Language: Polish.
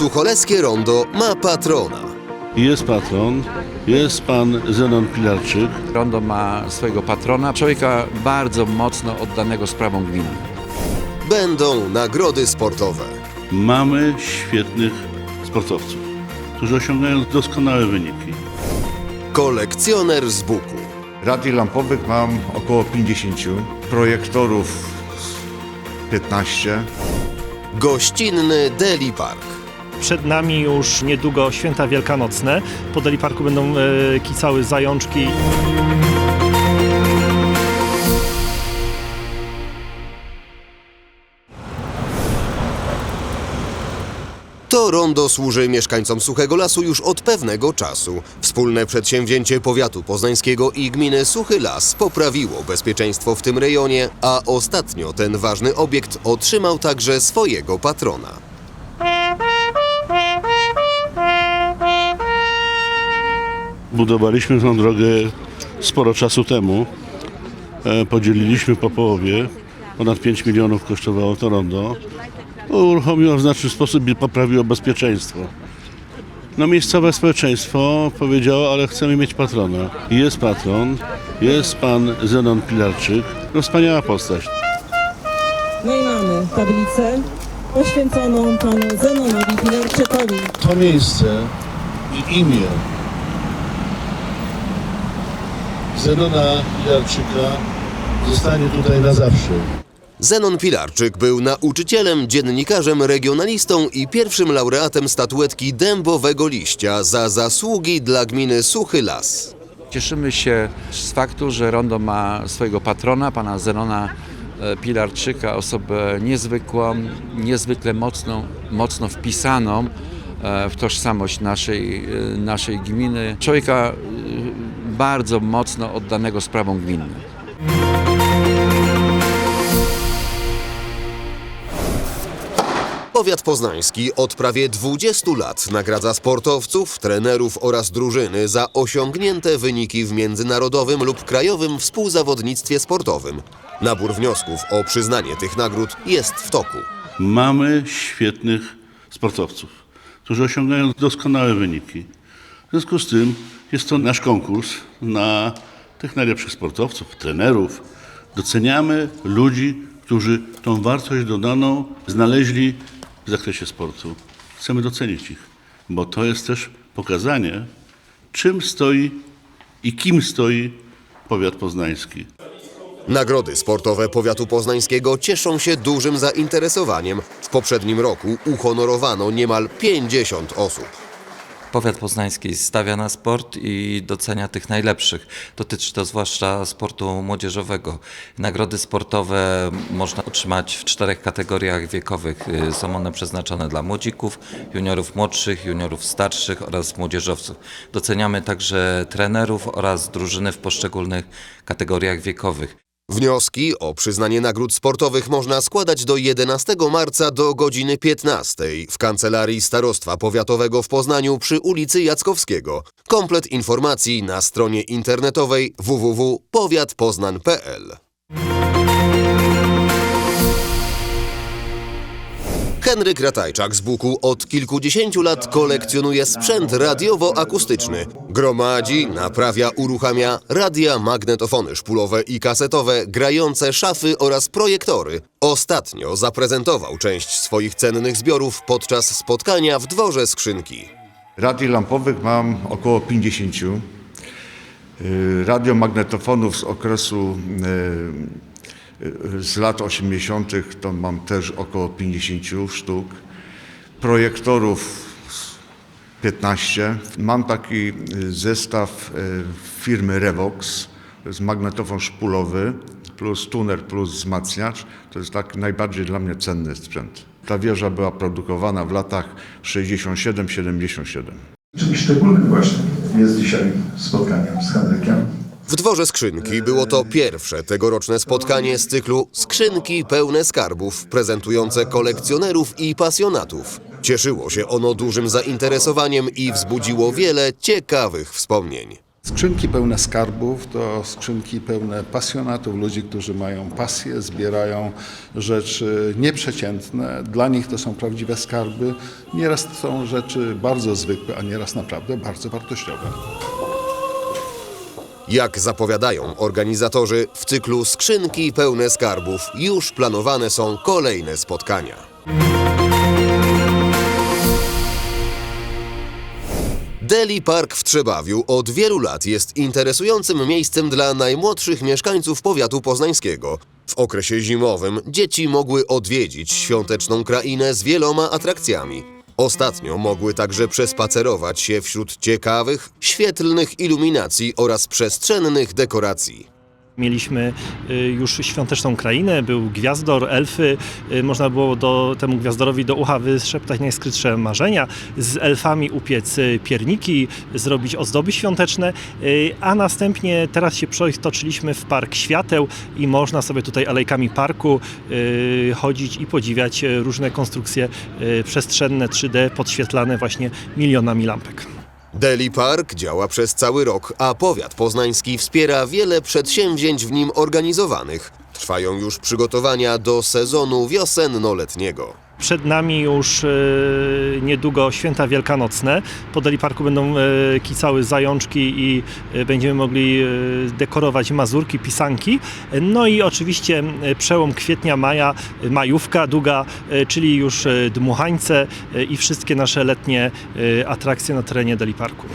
Sucholeskie Rondo ma patrona. Jest patron, jest pan Zenon Pilarczyk. Rondo ma swojego patrona, człowieka bardzo mocno oddanego sprawom gminy. Będą nagrody sportowe. Mamy świetnych sportowców, którzy osiągają doskonałe wyniki. Kolekcjoner z Buku. Radii lampowych mam około 50, projektorów 15. Gościnny Deli Park. Przed nami już niedługo święta wielkanocne. Po Deli Parku będą e, kicały zajączki. To rondo służy mieszkańcom Suchego Lasu już od pewnego czasu. Wspólne przedsięwzięcie powiatu poznańskiego i gminy Suchy Las poprawiło bezpieczeństwo w tym rejonie, a ostatnio ten ważny obiekt otrzymał także swojego patrona. Budowaliśmy tą drogę sporo czasu temu. E, Podzieliliśmy po połowie. Ponad 5 milionów kosztowało to rondo. Uruchomiło w znaczny sposób i poprawiło bezpieczeństwo. No miejscowe społeczeństwo powiedziało, ale chcemy mieć patrona. I Jest patron, jest pan Zenon Pilarczyk. No wspaniała postać. No i mamy tablicę poświęconą panu Zenonowi Pilarczykowi. to miejsce i imię Zenona Pilarczyka zostanie tutaj na zawsze. Zenon Pilarczyk był nauczycielem, dziennikarzem, regionalistą i pierwszym laureatem statuetki Dębowego Liścia za zasługi dla gminy Suchy Las. Cieszymy się z faktu, że Rondo ma swojego patrona, pana Zenona e, Pilarczyka, osobę niezwykłą, niezwykle mocną, mocno wpisaną e, w tożsamość naszej, e, naszej gminy. Człowieka bardzo mocno oddanego sprawom gminy. Powiat poznański od prawie 20 lat nagradza sportowców, trenerów oraz drużyny za osiągnięte wyniki w międzynarodowym lub krajowym współzawodnictwie sportowym. Nabór wniosków o przyznanie tych nagród jest w toku. Mamy świetnych sportowców, którzy osiągają doskonałe wyniki. W związku z tym jest to nasz konkurs na tych najlepszych sportowców, trenerów. Doceniamy ludzi, którzy tą wartość dodaną znaleźli w zakresie sportu. Chcemy docenić ich, bo to jest też pokazanie, czym stoi i kim stoi powiat poznański. Nagrody sportowe powiatu poznańskiego cieszą się dużym zainteresowaniem. W poprzednim roku uhonorowano niemal 50 osób. Powiat poznański stawia na sport i docenia tych najlepszych. Dotyczy to zwłaszcza sportu młodzieżowego. Nagrody sportowe można otrzymać w czterech kategoriach wiekowych. Y, Są one przeznaczone dla młodzików, juniorów młodszych, juniorów starszych oraz młodzieżowców. Doceniamy także trenerów oraz drużyny w poszczególnych kategoriach wiekowych. Wnioski o przyznanie nagród sportowych można składać do 11 marca do godziny 15 w Kancelarii Starostwa Powiatowego w Poznaniu przy ulicy Jackowskiego. Komplet informacji na stronie internetowej www.powiatpoznan.pl Henryk Ratajczak z Buku od kilkudziesięciu lat kolekcjonuje sprzęt radiowo-akustyczny. Gromadzi, naprawia, uruchamia radia, magnetofony szpulowe i kasetowe, grające szafy oraz projektory. Ostatnio zaprezentował część swoich cennych zbiorów podczas spotkania w dworze skrzynki. Radii lampowych mam około 50. Y, Radiomagnetofonów z okresu y, z lat 80. to mam też około 50 sztuk. Projektorów z 15. Mam taki y, zestaw y, firmy Revox. To jest magnetofon szpulowy plus tuner plus wzmacniacz. To jest tak najbardziej dla mnie cenny sprzęt. Ta wieża była produkowana w latach 67-77. Czymś szczególnym właśnie jest dzisiaj spotkanie z Henrykiem. W dworze skrzynki było to pierwsze tegoroczne spotkanie z cyklu Skrzynki pełne skarbów, prezentujące kolekcjonerów i pasjonatów. Cieszyło się ono dużym zainteresowaniem i wzbudziło wiele ciekawych wspomnień. Skrzynki pełne skarbów to skrzynki pełne pasjonatów, ludzi, którzy mają pasję, zbierają rzeczy nieprzeciętne. Dla nich to są prawdziwe skarby. Nieraz są rzeczy bardzo zwykłe, a nieraz naprawdę bardzo wartościowe. Jak zapowiadają organizatorzy, w cyklu Skrzynki pełne skarbów już planowane są kolejne spotkania. Deli Park w Trzebawiu od wielu lat jest interesującym miejscem dla najmłodszych mieszkańców powiatu poznańskiego. W okresie zimowym dzieci mogły odwiedzić świąteczną krainę z wieloma atrakcjami. Ostatnio mogły także przespacerować się wśród ciekawych, świetlnych iluminacji oraz przestrzennych dekoracji. Mieliśmy y, już świąteczną krainę, był gwiazdor, elfy, y, można było do, temu gwiazdorowi do ucha wyszeptać najskrytsze marzenia, z elfami upiec y, pierniki, zrobić ozdoby świąteczne, a następnie teraz się przetoczyliśmy w Park Świateł i można sobie tutaj alejkami parku chodzić i podziwiać różne konstrukcje przestrzenne 3D podświetlane właśnie milionami lampek. Deli Park działa przez cały rok, a powiat poznański wspiera wiele przedsięwzięć w nim organizowanych. Trwają już przygotowania do sezonu wiosenno-letniego. Przed nami już e, niedługo święta wielkanocne. Po Deli Parku będą e, kicały zajączki i e, będziemy mogli dekorować mazurki, pisanki. No i oczywiście przełom kwietnia, maja, majówka długa, czyli już dmuchańce i wszystkie nasze letnie atrakcje na terenie Deli Parku.